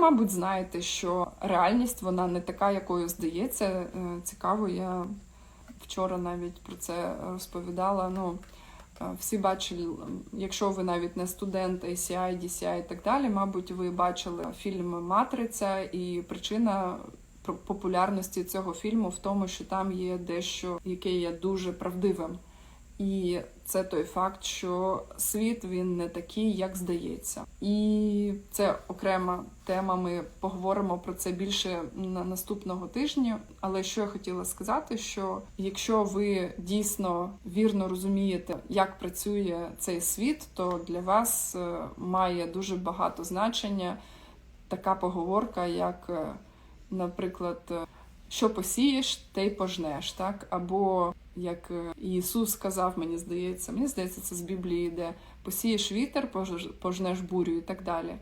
мабуть, знаєте, що реальність вона не така, якою здається. Е, Цікаво, я вчора навіть про це розповідала. Ну, е, всі бачили, якщо ви навіть не студент ACI, DCI і так далі, мабуть, ви бачили фільм Матриця, і причина популярності цього фільму в тому, що там є дещо, яке є дуже правдивим. І це той факт, що світ він не такий, як здається. І це окрема тема. Ми поговоримо про це більше на наступного тижня. Але що я хотіла сказати, що якщо ви дійсно вірно розумієте, як працює цей світ, то для вас е, має дуже багато значення така поговорка, як, е, наприклад, що посієш, те й пожнеш, так? Або як е, Ісус сказав, мені здається, мені здається, це з Біблії йде посієш вітер, пож- пожнеш бурю і так далі.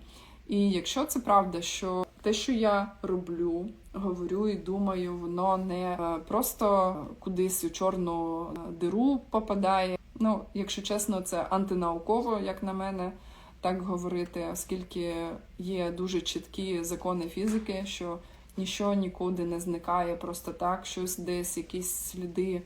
І якщо це правда, що те, що я роблю, говорю і думаю, воно не е, просто кудись у чорну е, диру попадає. Ну, якщо чесно, це антинауково, як на мене, так говорити, оскільки є дуже чіткі закони фізики, що нічого нікуди не зникає просто так, щось десь якісь сліди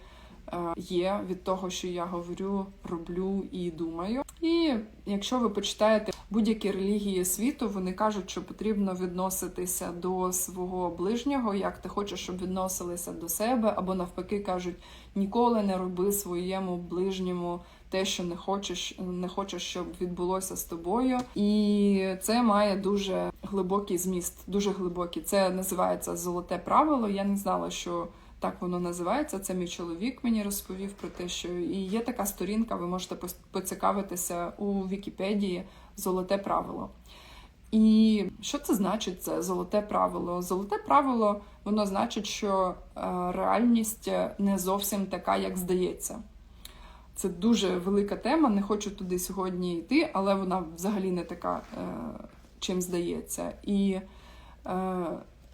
є від того, що я говорю, роблю і думаю. І якщо ви почитаєте будь-які релігії світу, вони кажуть, що потрібно відноситися до свого ближнього, як ти хочеш, щоб відносилися до себе, або навпаки кажуть, ніколи не роби своєму ближньому те, що не хочеш, не хочеш, щоб відбулося з тобою. І це має дуже глибокий зміст, дуже глибокий. Це називається золоте правило. Я не знала, що так воно називається. Це мій чоловік мені розповів про те, що і є така сторінка, ви можете поцікавитися у Вікіпедії Золоте правило. І що це значить це золоте правило? Золоте правило воно значить, що е, реальність не зовсім така, як здається. Це дуже велика тема. Не хочу туди сьогодні йти, але вона взагалі не така, е, чим здається. І е,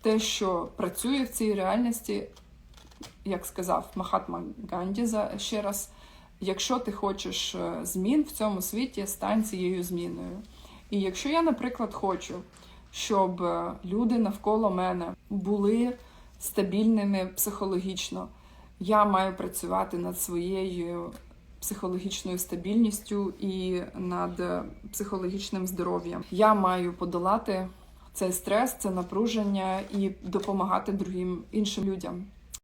те, що працює в цій реальності, як сказав Махатма Ганді ще раз, якщо ти хочеш е, змін в цьому світі, стань цією зміною. І якщо я, наприклад, хочу, щоб е, люди навколо мене були стабільними психологічно, я маю працювати над своєю психологічною стабільністю і над е, психологічним здоров'ям. Я маю подолати цей стрес, це напруження і допомагати другим іншим людям.